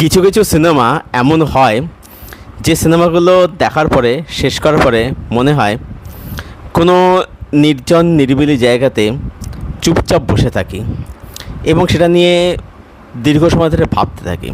কিছু কিছু সিনেমা এমন হয় যে সিনেমাগুলো দেখার পরে, শেষ করার পরে মনে হয় কোনো নির্জন নিরিবিলি জায়গাতে চুপচাপ বসে থাকি এবং সেটা নিয়ে দীর্ঘ সময় ধরে ভাবতে থাকি।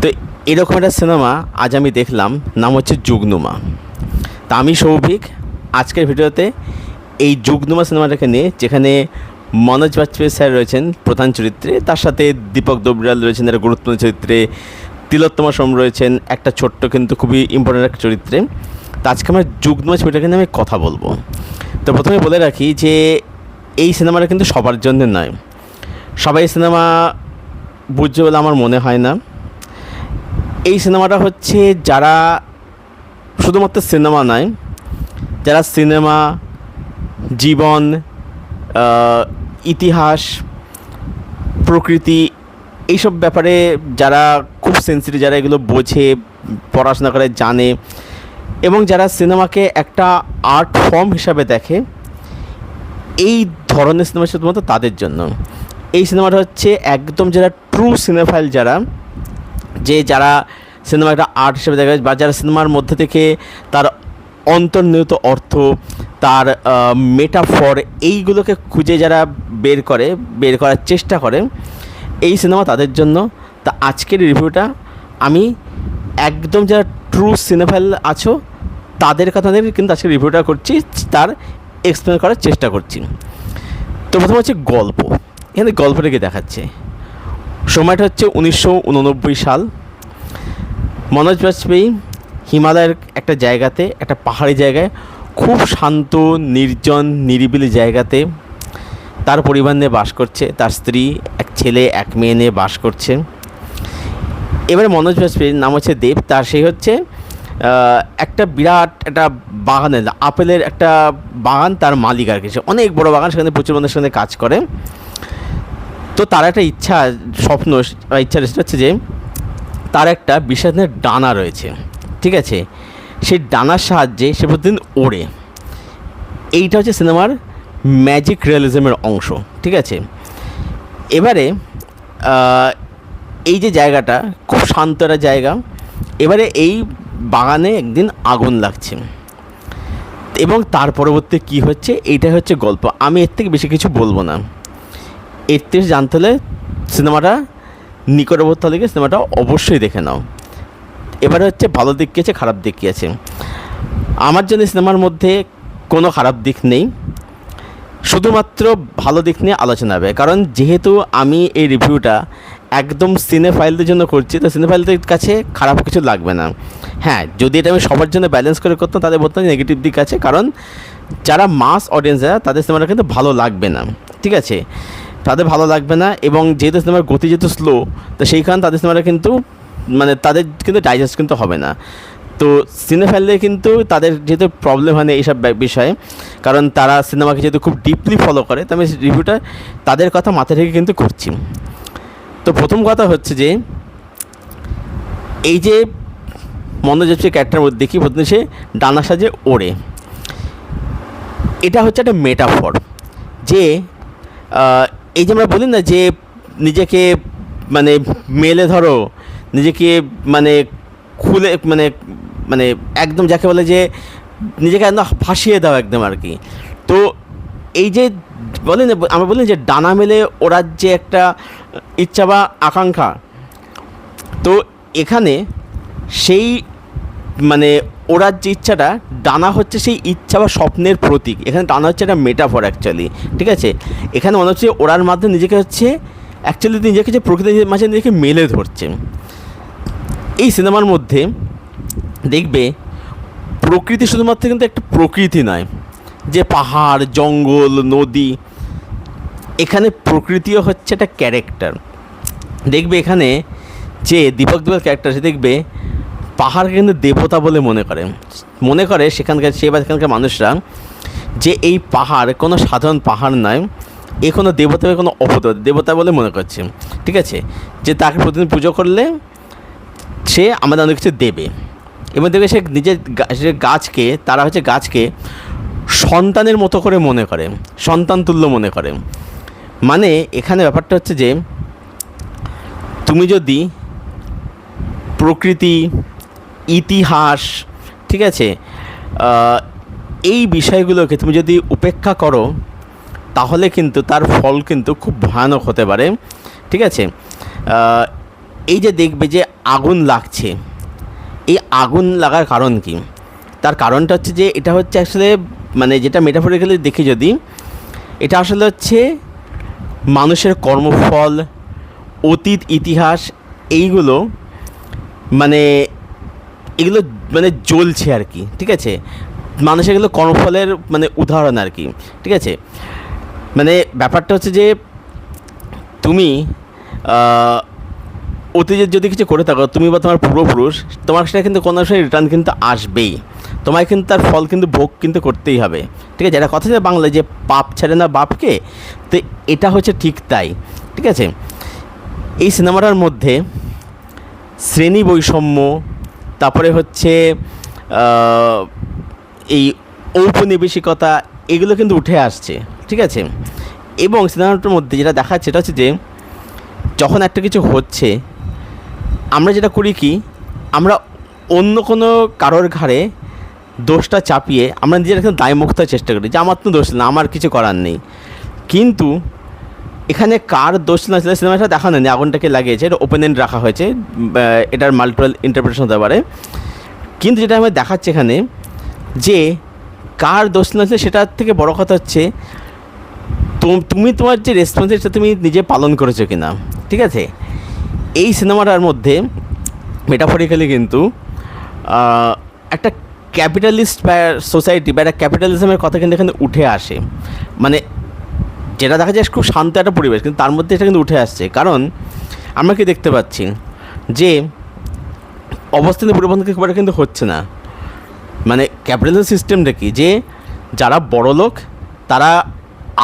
তো এরকম একটা সিনেমা আজ আমি দেখলাম, নাম হচ্ছে যুগনুমা। তা আমি সৌভিক, আজকের ভিডিওতে এই যুগনুমা সিনেমাটাকে নিয়ে, যেখানে মনোজ বাজপেয়ী স্যার রয়েছেন প্রধান চরিত্রে, তার সাথে দীপক দোবরাল রয়েছেন একটা গুরুত্বপূর্ণ চরিত্রে তিলোত্তমা সোম রয়েছেন, একটা ছোট্ট কিন্তু খুবই ইম্পর্টেন্ট একটা চরিত্রে। তো আজকে আমরা যুগ্ম ছবিটাকে নিয়ে আমি কথা বলব। তো প্রথমে বলে রাখি যে, এই সিনেমাটা কিন্তু সবার জন্য নয়। সবাই সিনেমা বুঝবে বলে আমার মনে হয় না। এই সিনেমাটা হচ্ছে যারা শুধুমাত্র সিনেমা নয়, যারা সিনেমা, জীবন ইতিহাস, প্রকৃতি এইসব ব্যাপারে যারা খুব সেন্সিটিভ যারা এগুলো বোঝে, পড়াশোনা করে, জানে এবং যারা সিনেমাকে একটা আর্ট ফর্ম হিসাবে দেখে, এই ধরনের সিনেমা শুধুমাত্র তাদের জন্য। এই সিনেমাটা হচ্ছে একদম যারা ট্রু সিনেফাইল যারা, যে যারা সিনেমা একটা আর্ট হিসেবে দেখে বা যারা সিনেমার মধ্যে থেকে তার অন্তর্নিহিত অর্থ, তার মেটাফর এইগুলোকে খুঁজে যারা বের করে, বের করার চেষ্টা করে, এই সিনেমা তাদের জন্য। তা আজকের রিভিউটা আমি একদম যারা ট্রু সিনেফাইল আছো, তাদের কথা নিয়ে কিন্তু আজকে রিভিউটা করছি, তার এক্সপ্লেন করার চেষ্টা করছি। তো প্রথম হচ্ছে গল্প। এখানে গল্পটাকে দেখাচ্ছে? সময়টা হচ্ছে উনিশশো উননব্বই সাল। মনোজ বাজপেয়ী হিমালয়ের একটা জায়গাতে, একটা পাহাড়ি জায়গায়, খুব শান্ত, নির্জন, নিরিবিলি জায়গাতে তার পরিবার নিয়ে বাস করছে। তার স্ত্রী, এক ছেলে, এক মেয়ে নিয়ে বাস করছে। এবারে মনোজ বাজপেয়ীর নাম হচ্ছে দেব। তার সেই হচ্ছে একটা বিরাট একটা বাগানের আপেলের একটা বাগান তার মালিক আর কিছু অনেক বড় বাগান, সেখানে প্রচুর মানুষ সেখানে কাজ করে। তো তার একটা ইচ্ছা, স্বপ্ন, ইচ্ছা হচ্ছে যে, তার একটা বিশেষ ডানা রয়েছে। ঠিক আছে? সেই ডানার সাহায্যে সে প্রতিদিন ওড়ে। এইটা হচ্ছে সিনেমার ম্যাজিক রিয়েলিজমের অংশ, ঠিক আছে? এবারে এই যে জায়গাটা, খুব শান্ত একটা জায়গা। এবারে এই বাগানে একদিন আগুন লাগছে। এবং তার পরবর্তী কী হচ্ছে? এইটাই হচ্ছে গল্প। আমি এর থেকে বেশি কিছু বলব না। এর থেকে জানতে হলে সিনেমাটা নিকটবর্তী হলে সিনেমাটা অবশ্যই দেখে নাও। এবারে হচ্ছে ভালো দিক কী আছে, খারাপ দিক কী আছে? আমার জন্য সিনেমার মধ্যে কোনো খারাপ দিক নেই। শুধুমাত্র ভালো দিক নিয়ে আলোচনা হবে। কারণ যেহেতু আমি এই রিভিউটা একদম সিনে ফাইলদের জন্য করছি, তো সিনে ফাইলদের কাছে খারাপ কিছু লাগবে না। হ্যাঁ যদি এটা আমি সবার জন্য ব্যালেন্স করে করতাম তাদের বলতাম নেগেটিভ দিক আছে। কারণ যারা মাস অডিয়েন্স যারা, তাদের সিনেমাটা কিন্তু ভালো লাগবে না। ঠিক আছে? তাদের ভালো লাগবে না এবং যেহেতু সিনেমার গতি যেহেতু স্লো তো সেই কারণে তাদের সিনেমাটা কিন্তু মানে তাদের কিন্তু ডাইজেস্ট কিন্তু হবে না। তো সিনে ফেললে কিন্তু তাদের যেহেতু প্রবলেম হয় না এইসব বিষয়ে, কারণ তারা সিনেমাকে যেহেতু খুব ডিপলি ফলো করে, তো আমি রিভিউটা তাদের কথা মাথায় রেখে কিন্তু করছি। তো প্রথম কথা হচ্ছে যে, এই যে মনোযোগী ক্যারেক্টার মধ্যে দেখি প্রথমে সে ডানা সাজে ওড়ে। এটা হচ্ছে একটা মেটাফর যে এই যে আমরা বলি না যে, নিজেকে মানে মেলে ধরো নিজেকে মানে খুলে মানে মানে একদম যাকে বলে যে নিজেকে একদম ভাসিয়ে দাও একদম আর কি। তো এই যে বলি না আমরা বলি যে ডানা মেলে ওড়ার যে একটা ইচ্ছা বা আকাঙ্ক্ষা, তো এখানে সেই মানে ওরার যে ইচ্ছাটা, ডানা হচ্ছে সেই ইচ্ছা বা স্বপ্নের প্রতীক। এখানে ডানা হচ্ছে একটা মেটাফর অ্যাকচুয়ালি ঠিক আছে? এখানে মনে হচ্ছে ওড়ার মাধ্যমে নিজেকে হচ্ছে অ্যাকচুয়ালি নিজেকে যে প্রকৃতির মাঝে নিজেকে মেলে ধরছে। এই সিনেমার মধ্যে দেখবে প্রকৃতি শুধুমাত্র কিন্তু একটা প্রকৃতি নয়, যে পাহাড়, জঙ্গল, নদী, এখানে প্রকৃতিও হচ্ছে একটা ক্যারেক্টার। দেখবে এখানে যে দীপক দেবের ক্যারেক্টার সে দেখবে পাহাড়কে কিন্তু দেবতা বলে মনে করে। মনে করে সেখানকার সে বা সেখানকার মানুষরা যে এই পাহাড় কোনো সাধারণ পাহাড় নয়, এ কোনো দেবতা কোনো অপদেবতা, দেবতা বলে মনে করছে। ঠিক আছে? যে তাকে প্রতিদিন পুজো করলে সে আমাদের অনেক কিছু দেবে। এবং দেখবে সে নিজের সে গাছকে, তারা হচ্ছে গাছকে সন্তানের মতো করে মনে করে, সন্তান তুল্য মনে করে। মানে এখানে ব্যাপারটা হচ্ছে যে, তুমি যদি প্রকৃতি, ইতিহাস, ঠিক আছে এই বিষয়গুলোকে তুমি যদি উপেক্ষা করো, তাহলে কিন্তু তার ফল কিন্তু খুব ভয়ানক হতে পারে। ঠিক আছে? এই যে দেখবে যে আগুন লাগছে, এই আগুন লাগার কারণ কি? তার কারণটা হচ্ছে যে এটা হচ্ছে আসলে মানে যেটা মেটাফরিক্যালি দেখি যদি, এটা আসলে হচ্ছে মানুষের কর্মফল, অতীত, ইতিহাস, এইগুলো মানে এগুলো মানে জ্বলছে আর কি, ঠিক আছে? মানুষের এগুলো কর্মফলের মানে উদাহরণ আর কি, ঠিক আছে? মানে ব্যাপারটা হচ্ছে যে তুমি আহ, অতীতে যদি কিছু করে থাকো তুমি বা তোমার পূর্বপুরুষ তোমার সেটা কিন্তু কোনো সময় রিটার্ন কিন্তু আসবেই। তোমায় কিন্তু তার ফল কিন্তু ভোগ কিন্তু করতেই হবে। ঠিক আছে? এটা কথা যে বাংলায় যে পাপ ছাড়ে না বাপকে তো এটা হচ্ছে ঠিক তাই। ঠিক আছে? এই সিনেমাটার মধ্যে শ্রেণি বৈষম্য তারপরে হচ্ছে এই ঔপনিবেশিকতা এগুলো কিন্তু উঠে আসছে। ঠিক আছে? এবং সিনেমাটার মধ্যে যেটা দেখাচ্ছে সেটা হচ্ছে যে যখন একটা কিছু হচ্ছে আমরা যেটা করি কি, আমরা অন্য কোনো কারোর ঘাড়ে দোষটা চাপিয়ে আমরা নিজের এখানে দায়মুক্ত হওয়ার চেষ্টা করি যে আমার তো দোষ না আমার কিছু করার নেই। কিন্তু এখানে কার দোষ না ছিল সিনেমাটা দেখানো নেই, আগুনটাকে লাগিয়েছে, এটা ওপেন এন্ড রাখা হয়েছে এটার মাল্টিপল ইন্টারপ্রিটেশন হতে পারে। কিন্তু যেটা আমি দেখাচ্ছি এখানে যে কার দোষ না ছিল সেটার থেকে বড় কথা হচ্ছে, তুমি তোমার যে রেসপন্সিবিলিটি তুমি নিজে পালন করেছ কিনা, ঠিক আছে? এই সিনেমাটার মধ্যে মেটাফরিক্যালি কিন্তু একটা ক্যাপিটালিস্ট বা সোসাইটি বা একটা ক্যাপিটালিজমের কথা কিন্তু এখানে উঠে আসে। মানে যেটা দেখা যায় খুব শান্ত একটা পরিবেশ, কিন্তু তার মধ্যে এটা কিন্তু উঠে আসছে। কারণ আমরা কি দেখতে পাচ্ছি? যে অবস্থানের পরিবর্তন খুব একটা কিন্তু হচ্ছে না। মানে ক্যাপিটালিজম সিস্টেমটা কি? যে যারা বড় লোক, তারা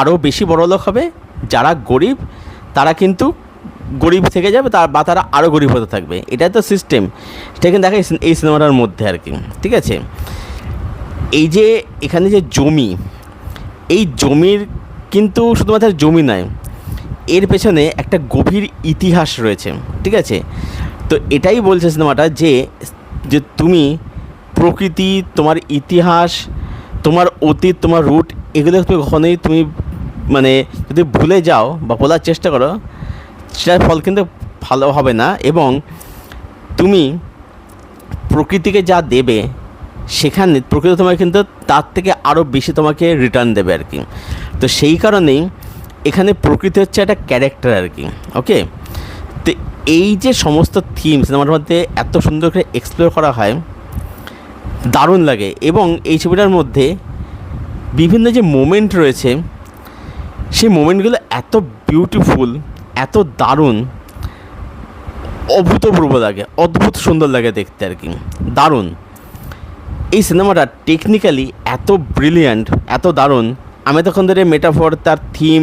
আরও বেশি বড় লোক হবে, যারা গরিব, তারা কিন্তু গরিব থেকে যাবে, তার বা তারা আরও গরিব হতে থাকবে। এটাই তো সিস্টেম সেটা কিন্তু দেখা এই- সিনেমাটার মধ্যে আর কি। ঠিক আছে? এই যে এখানে যে জমি, এই জমির কিন্তু শুধুমাত্র জমি নয়, এর পেছনে একটা গভীর ইতিহাস রয়েছে। ঠিক আছে? তো এটাই বলছে সিনেমাটা যে যে তুমি প্রকৃতি, তোমার ইতিহাস, তোমার অতীত, তোমার রুট এগুলো তুমি কখনোই তুমি মানে যদি ভুলে যাও বা বলার চেষ্টা করো সেটার ফল কিন্তু ভালো হবে না এবং তুমি প্রকৃতিকে যা দেবে সেখানে প্রকৃতি তোমাকে কিন্তু তার থেকে আরও বেশি তোমাকে রিটার্ন দেবে আর কি। তো সেই কারণেই এখানে প্রকৃতি হচ্ছে একটা ক্যারেক্টার আর কি ওকে তো এই যে সমস্ত থিম সিনেমার মধ্যে এত সুন্দর করে এক্সপ্লোর করা হয়, দারুণ লাগে এবং এই ছবিটার মধ্যে বিভিন্ন যে মোমেন্ট রয়েছে, সেই মোমেন্টগুলো এত বিউটিফুল এত দারুণ, অভূতপূর্ব লাগে, অদ্ভুত সুন্দর লাগে দেখতে আর কি। দারুণ। এই সিনেমাটা টেকনিক্যালি এত ব্রিলিয়ান্ট এত দারুণ। আমি তখন ধরে মেটাফর তার থিম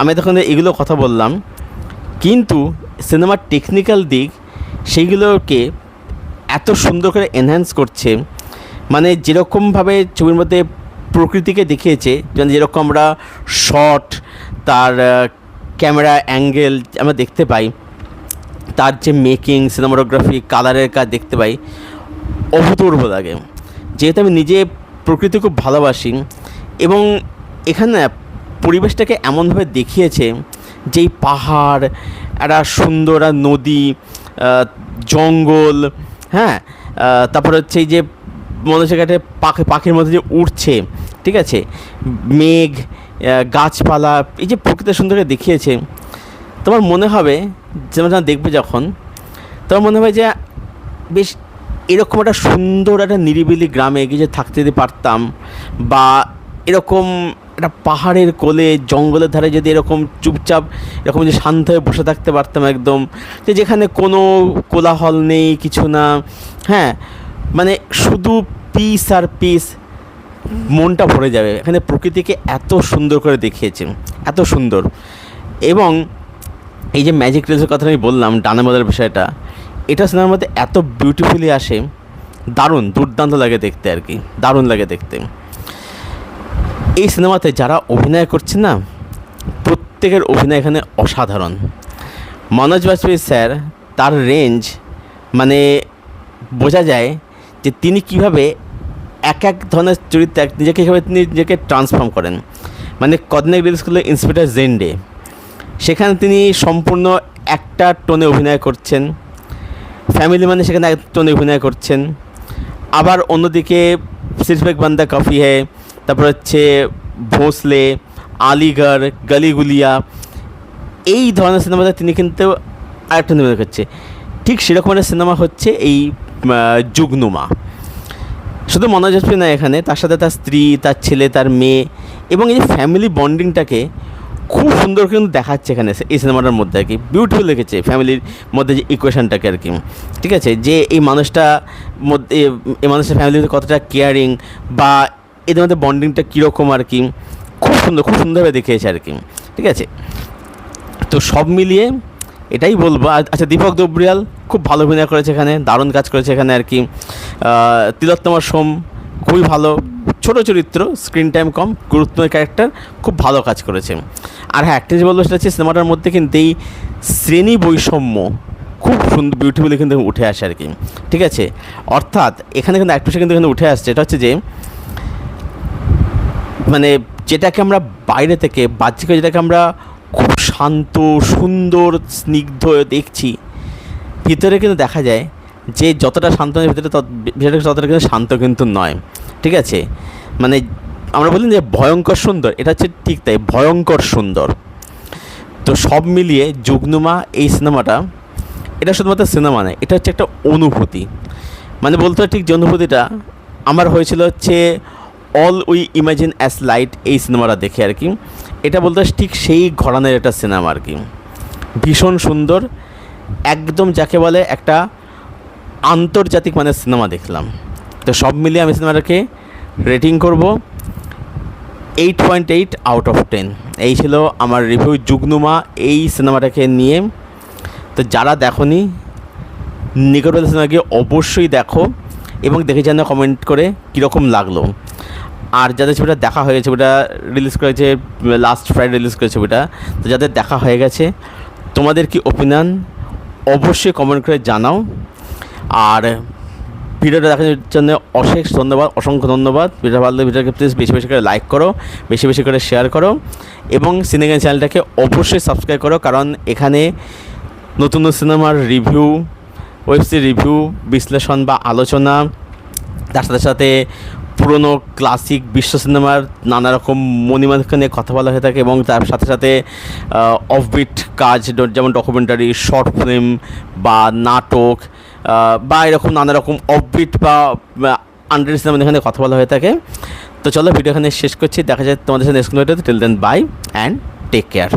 আমি তখন ধরে এগুলো কথা বললাম। কিন্তু সিনেমার টেকনিক্যাল দিক, সেইগুলোকে এত সুন্দর করে এনহ্যান্স করছে। মানে যেরকমভাবে ছবির মধ্যে প্রকৃতিকে দেখিয়েছে, যেমন যেরকম আমরা শট তার ক্যামেরা অ্যাঙ্গেল আমরা দেখতে পাই, তার যে মেকিং, সিনেমাটোগ্রাফি, কালারের কাজ দেখতে পাই, অভূতপূর্ব লাগে। যেহেতু আমি নিজে প্রকৃতি খুব ভালোবাসি এবং এখানে পরিবেশটাকে এমনভাবে দেখিয়েছে যেই পাহাড়, একটা সুন্দর নদী জঙ্গল হ্যাঁ? তারপর হচ্ছে এই যে মনে একটা পাখি, পাখির মধ্যে যে উড়ছে, ঠিক আছে? মেঘ গাছপালা, এই যে প্রকৃতি সুন্দর করে দেখিয়েছে, তোমার মনে হবে, যেমন যখন দেখবে যখন, তোমার মনে হবে যে বেশ এরকম একটা সুন্দর একটা নিরিবিলি গ্রামে গিয়ে থাকতে যদি পারতাম, বা এরকম একটা পাহাড়ের কোলে, জঙ্গলের ধারে যদি এরকম চুপচাপ, এরকম যে শান্ত হয়ে বসে থাকতে পারতাম একদম, যে যেখানে কোনো কোলাহল নেই, কিছু না হ্যাঁ মানে শুধু পিস আর পিস মনটা ভরে যাবে। এখানে প্রকৃতিকে এত সুন্দর করে দেখিয়েছে, এত সুন্দর। এবং এই যে ম্যাজিক রিলসের কথা আমি বললাম, ডানা মজার বিষয়টা, এটা সিনেমার মধ্যে এত বিউটিফুলি আসে। দারুণ, দুর্দান্ত লাগে দেখতে আর কি, দারুণ লাগে দেখতে। এই সিনেমাতে যারা অভিনয় করছে না, প্রত্যেকের অভিনয় এখানে অসাধারণ। মনোজ বাজপেয়ী স্যার, তার রেঞ্জ মানে বোঝা যায় যে তিনি কীভাবে এক এক ধরনের চরিত্রে এক- নিজেকে কীভাবে তিনি নিজেকে ট্রান্সফর্ম করেন। মানে কদনেক রিলিজ করল ইন্সপেক্টর জেন্ডে। সেখানে তিনি সম্পূর্ণ একটা টোনে অভিনয় করছেন। ফ্যামিলি মানে সেখানে এক টোনে অভিনয় করছেন। আবার অন্যদিকে সিরফেক বান্দা কফি হে, তারপর হচ্ছে ভোঁসলে, আলিগড়, গলিগুলিয়া, এই ধরনের সিনেমাতে তিনি কিন্তু আরেকটা নিবেদন করছে। ঠিক সেরকম একটা সিনেমা হচ্ছে এই যুগনুমা। শুধু মনোজ বাজপেয়ী না এখানে, তার সাথে তার স্ত্রী, তার ছেলে, তার মেয়ে এবং এই ফ্যামিলি বন্ডিংটাকে খুব সুন্দর কিন্তু দেখাচ্ছে এখানে এই সিনেমাটার মধ্যে আর কি। বিউটিফুল লিখেছে ফ্যামিলির মধ্যে যে ইকুয়েশনটাকে আর কি। ঠিক আছে? যে এই মানুষটা মধ্যে এই মানুষের ফ্যামিলিতে কতটা কেয়ারিং বা এদের মধ্যে বন্ডিংটা কীরকম আর কি, খুব সুন্দর, খুব সুন্দরভাবে দেখিয়েছে আর কি। ঠিক আছে? তো সব মিলিয়ে এটাই বলব। আচ্ছা দীপক দোবরিয়াল খুব ভালো অভিনয় করেছে এখানে, দারুণ কাজ করেছে এখানে আর কি। তিলোত্তমা সোম খুবই ভালো, ছোট চরিত্র স্ক্রিন টাইম কম, গুরুত্বপূর্ণ ক্যারেক্টার খুব ভালো কাজ করেছে। আর হ্যাঁ একটা যে বলব সেটা হচ্ছে সিনেমাটার মধ্যে কিন্তু এই শ্রেণি বৈষম্য খুব সুন্দর বিউটিফুলি কিন্তু উঠে আসে আর কি। ঠিক আছে? অর্থাৎ এখানে কিন্তু একটা কিন্তু এখানে উঠে আসছে, এটা হচ্ছে যে মানে যেটাকে আমরা বাইরে থেকে, বাহ্যিক যেটাকে আমরা খুব শান্ত, সুন্দর, স্নিগ্ধ দেখছি। ভিতরে কিন্তু দেখা যায় যে যতটা শান্ত নয় ভিতরে ভিতরে ততটা কিন্তু শান্ত কিন্তু নয়। ঠিক আছে? মানে আমরা বলি যে ভয়ঙ্কর সুন্দর, এটা হচ্ছে ঠিক তাই, ভয়ঙ্কর সুন্দর। তো সব মিলিয়ে যুগনুমা এই সিনেমাটা, এটা শুধুমাত্র সিনেমা নয়, এটা হচ্ছে একটা অনুভূতি। মানে বলতে হয় ঠিক যে অনুভূতিটা আমার হয়েছিল হচ্ছে all we imagine as light এই সিনেমাটা দেখে আর কি। এটা বলতে ঠিক সেই ঘরানের একটা সিনেমা আর কি। ভীষণ সুন্দর, একদম যাকে বলে একটা আন্তর্জাতিক মানের সিনেমা দেখলাম। তো সব মিলিয়ে আমি সিনেমাটাকে রেটিং করব eight point eight out of ten এই ছিল আমার রিভিউ যুগনুমা এই সিনেমাটাকে নিয়ে। তো যারা দেখনি, নিকটবর্তী সিনেমা গিয়ে অবশ্যই দেখো এবং দেখে জানো কমেন্ট করে কীরকম লাগল। আর যাদের ছবিটা দেখা হয়ে ছবিটা রিলিজ করেছে লাস্ট ফ্রাইডে রিলিজ করেছে ছবিটা, তো যাদের দেখা হয়ে গেছে, তোমাদের কি ওপিনিয়ন অবশ্যই কমেন্ট করে জানাও। আর ভিডিওটা দেখার জন্য অশেষ ধন্যবাদ, অসংখ্য ধন্যবাদ। ভিডিও ভালো ভিডিওকে প্লিজ বেশি বেশি করে লাইক করো, বেশি বেশি করে শেয়ার করো এবং সিনেগান চ্যানেলটাকে অবশ্যই সাবস্ক্রাইব করো, কারণ এখানে নতুন নতুন সিনেমার রিভিউ ওয়েব সিরিজ রিভিউ বিশ্লেষণ বা আলোচনা, তার সাথে সাথে পুরনো ক্লাসিক বিশ্ব সিনেমার নানা রকম মণিমানকে নিয়ে কথা বলা হয়ে থাকে এবং তার সাথে সাথে অফবিট কাজ, যেমন ডকুমেন্টারি শর্ট ফিল্ম বা নাটক বা এরকম নানা রকম অফবিট বা আন্ডার সিনেমা এখানে কথা বলা হয়ে থাকে। তো চলো ভিডিও এখানে শেষ করছি। দেখা যায় তোমাদের সাথে next till then bye and take care